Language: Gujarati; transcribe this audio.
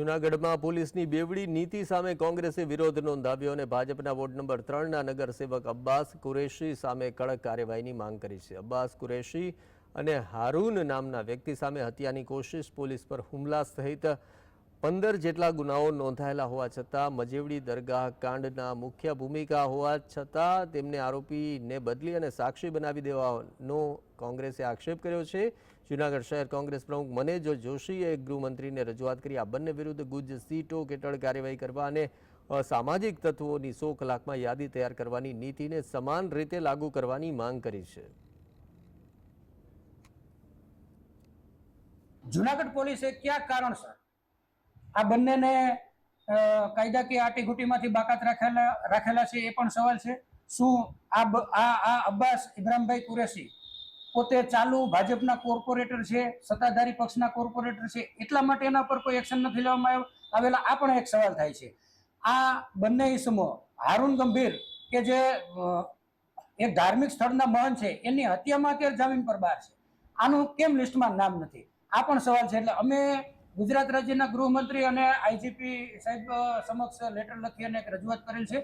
જૂનાગઢમાં પોલીસની બેવડી નીતિ સામે કોંગ્રેસે વિરોધ નોંધાવ્યો અને ભાજપના વોર્ડ નંબર ત્રણના નગરસેવક અબ્બાસ કુરેશી સામે કડક કાર્યવાહીની માંગ કરી છે. અબ્બાસ કુરેશી અને હારૂન નામના વ્યક્તિ સામે હત્યાની કોશિશ પોલીસ પર હુમલા સહિત પંદર જેટલા ગુનાઓ નોંધાયેલા હોવા છતાં મજેવડી દરગાહ કાંડના મુખ્ય ભૂમિકા હોવા છતાં તેમને આરોપીને બદલી અને સાક્ષી બનાવી દેવાનો કોંગ્રેસે આક્ષેપ કર્યો છે. જૂનાગઢ શહેર કોંગ્રેસ પ્રમુખ મનેજ જોશીએ ગૃહમંત્રીને રજૂઆત કરી આ બંને વિરુદ્ધ ગુજ સીટો હેઠળ કાર્યવાહી કરવા અને સામાજિક તત્વોની સો કલાકમાં યાદી તૈયાર કરવાની નીતિને સમાન રીતે લાગુ કરવાની માંગ કરી છે. જૂનાગઢ પોલીસે ક્યાં કારણસર આ બંનેને કાયદાકીય આટીઘૂટીમાંથી બાકાત રાખેલા રાખેલા છે એ પણ સવાલ છે. શું આ આ અબ્બાસ ઇબ્રાહીમભાઈ કુરેશી પોતે ચાલુ ભાજપના કોર્પોરેટર છે, સત્તાધારી પક્ષના કોર્પોરેટર છે, એટલા માટે એના પર કોઈ એક્શન નથી લેવામાં આવ- આવેલા આ પણ એક સવાલ થાય છે. આ બંને ઇસમો હારૂન ગંભીર કે જે એક ધાર્મિક સ્થળના મહંત છે, એની હત્યામાં અત્યારે જામીન પર બહાર છે. આનું કેમ લિસ્ટમાં નામ નથી? આ પણ સવાલ છે, એટલે અમે ગુજરાત રાજ્યના ગૃહમંત્રી અને આઈજીપી સાહેબ સમક્ષ લેટર લખી અને એક રજૂઆત કરેલ છે.